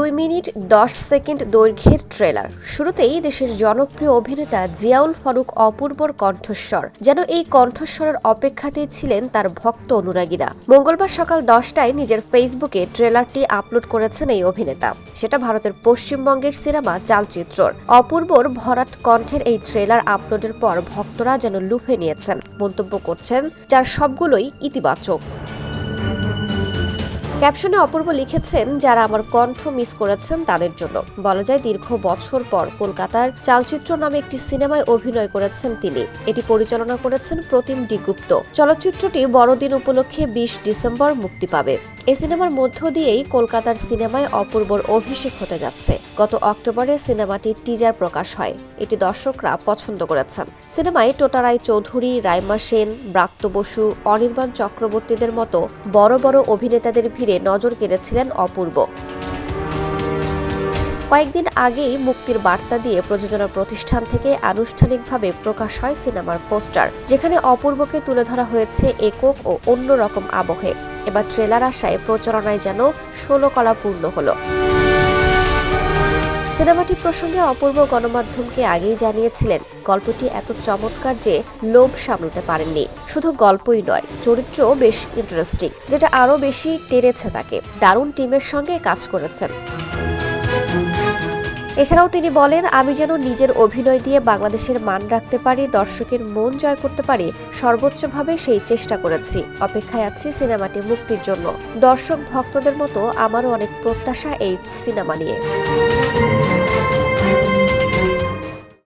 দুই মিনিট, দশ সেকেন্ড দৈর্ঘ্যের ট্রেলার। শুরুতেই দেশের জনপ্রিয় অভিনেতা জিয়াউল ফারুক অপূর্বর কণ্ঠস্বর, যেন এই কণ্ঠস্বরের অপেক্ষাতেই ছিলেন তার ভক্ত অনুরাগীরা। মঙ্গলবার সকাল দশটায় নিজের ফেসবুকে ট্রেলারটি আপলোড করেছেন এই অভিনেতা। সেটা ভারতের পশ্চিমবঙ্গের সিনেমা চালচিত্রর। অপূর্বর ভরাট কণ্ঠের এই ট্রেলার আপলোডের পর ভক্তরা যেন লুফে নিয়েছেন। মন্তব্য করছেন, যার সবগুলোই ইতিবাচক। ক্যাপশনে অপূর্ব লিখেছেন, যারা আমার কণ্ঠ মিস করেছেন তাদের জন্য। বলা যায়, দীর্ঘ বছর পর কলকাতার চালচিত্র নামে একটি সিনেমায় অভিনয় করেছেন তিনি। এটি পরিচালনা করেছেন প্রতিম ডিগুপ্ত চলচ্চিত্রটি বড়দিন উপলক্ষে বিশ ডিসেম্বর মুক্তি পাবে। এই সিনেমার মধ্য দিয়েই কলকাতার সিনেমায় অপূর্বর অভিষেক হতে যাচ্ছে। গত অক্টোবরে সিনেমাটির টিজার প্রকাশ হয়। এটি দর্শকরা পছন্দ করেছেন। সিনেমায় টোটারাই চৌধুরী, রাইমা সেন, ব্রাত্য বসু, অনির্বাণ চক্রবর্তীদের মতো বড় বড় অভিনেতাদের ভিড়ে নজর কেড়েছিলেন অপূর্ব। কয়েকদিন আগেই মুক্তির বার্তা দিয়ে প্রযোজনা প্রতিষ্ঠান থেকে আনুষ্ঠানিকভাবে প্রকাশ হয় সিনেমার পোস্টার, যেখানে অপূর্বকে তুলে ধরা হয়েছে একক ও অন্যরকম আবহে। এবার ট্রেলার আশায় প্রচারণায় যেন ষোলো কলা পূর্ণ হলো। সিনেমাটি প্রসঙ্গে অপূর্ব গণমাধ্যমকে আগেই জানিয়েছিলেন, গল্পটি এত চমৎকার যে লোভ সামলাতে পারেননি। শুধু গল্পই নয় চরিত্র বেশ ইন্টারেস্টিং যেটা আরও বেশি টেনেছে তাকে। দারুণ টিমের সঙ্গে কাজ করেছেন। এছাড়াও তিনি বলেন, আমি যেন নিজের অভিনয় দিয়ে বাংলাদেশের মান রাখতে পারি, দর্শকের মন জয় করতে পারি, সর্বোচ্চভাবে সেই চেষ্টা করেছি। অপেক্ষায় আছি সিনেমাটি মুক্তির জন্য। দর্শক ভক্তদের মতো আমারও অনেক প্রত্যাশা এই সিনেমা নিয়ে।